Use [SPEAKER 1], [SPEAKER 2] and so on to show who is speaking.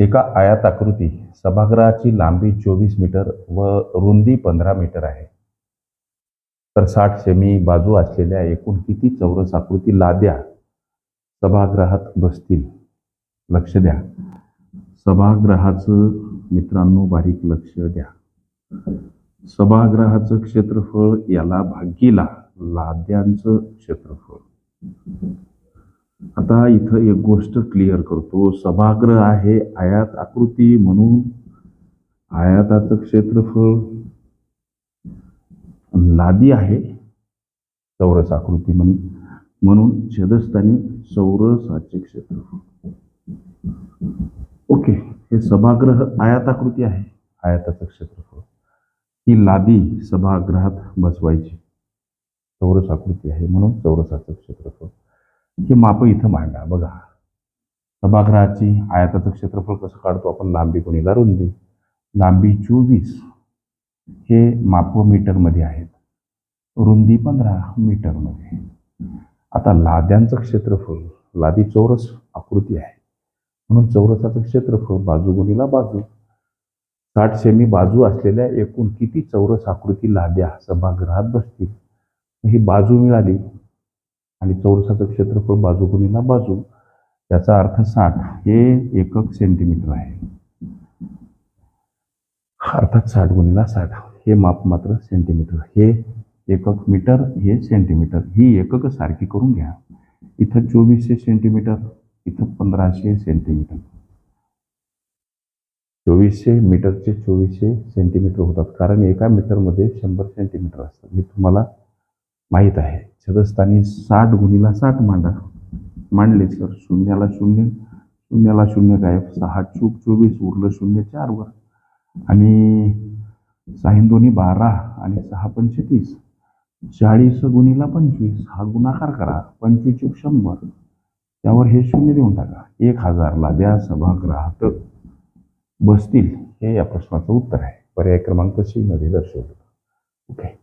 [SPEAKER 1] एका आयात आकृती सभागृहाची लांबी चोवीस मीटर व रुंदी पंधरा मीटर आहे. तर साठ सेमी बाजू असलेल्या एकूण किती चौरस आकृती लाद्या सभागृहात बसतील? लक्ष द्या. सभागृहाचं मित्रांनो बारीक लक्ष द्या. सभागृहाचं क्षेत्रफळ याला भागीला लाद्यांचं क्षेत्रफळ. आता इथं एक गोष्ट क्लिअर करतो. सभागृह आहे आयात आकृती म्हणून. आयाताचं क्षेत्रफळ. लादी आहे. चौरस आकृती म्हणून म्हणून छेदस्थानी चौरसाचे क्षेत्रफळ. ओके हे सभागृह आयाताकृती आहे. आयाताचं क्षेत्रफळ. ही लादी सभागृहात बसवायची. चौरस आकृती आहे म्हणून चौरसाचं क्षेत्रफळ. हे माप इथं मांडा बघा. सभागृहाची आयताचं क्षेत्रफळ कसं काढतो आपण? लांबी गुणिला रुंदी? लांबी चोवीस. हे माप मीटरमध्ये आहेत. रुंदी पंधरा मीटरमध्ये. आता लाद्यांचं क्षेत्रफळ लादी चौरस आकृती आहे. म्हणून चौरसाचं क्षेत्रफळ बाजू गुणीला बाजू. साठ सेमी बाजू असलेल्या एकूण किती चौरस आकृती लाद्या सभागृहात बसतील? ही बाजू मिळाली. आणि चौरसाचं क्षेत्रफळ बाजू गुणिला बाजू. याचा अर्थ साठ हे एकक सेंटीमीटर आहे. अर्थात साठ गुणिला साठ हे माप मात्र सेंटीमीटर हे एकक मीटर हे सेंटीमीटर ही एकक सारखी करून घ्या. इथं चोवीसशे सेंटीमीटर इथं पंधराशे सेंटीमीटर चोवीसशे मीटरचे चोवीसशे सेंटीमीटर होतात. कारण एका मीटरमध्ये शंभर सेंटीमीटर असतात. हे तुम्हाला माहीत आहे. छदस्थानी साठ गुणीला साठ मांडा. मांडले सर शून्याला शून्य शून्याला शून्य गायब सहा चूक चोवीस उरलं शून्य चार वर. आणि साहीन दोन्ही बारा आणि सहा पंचे तीस चाळीस गुणीला पंचवीस हा गुणाकार करा. पंचवीस चूक शंभर. त्यावर हे शून्य देऊन टाका. एक हजारला द्या सभागृहात बसतील. हे या प्रश्नाचं उत्तर आहे. पर्याय क्रमांक सी मध्ये ओके.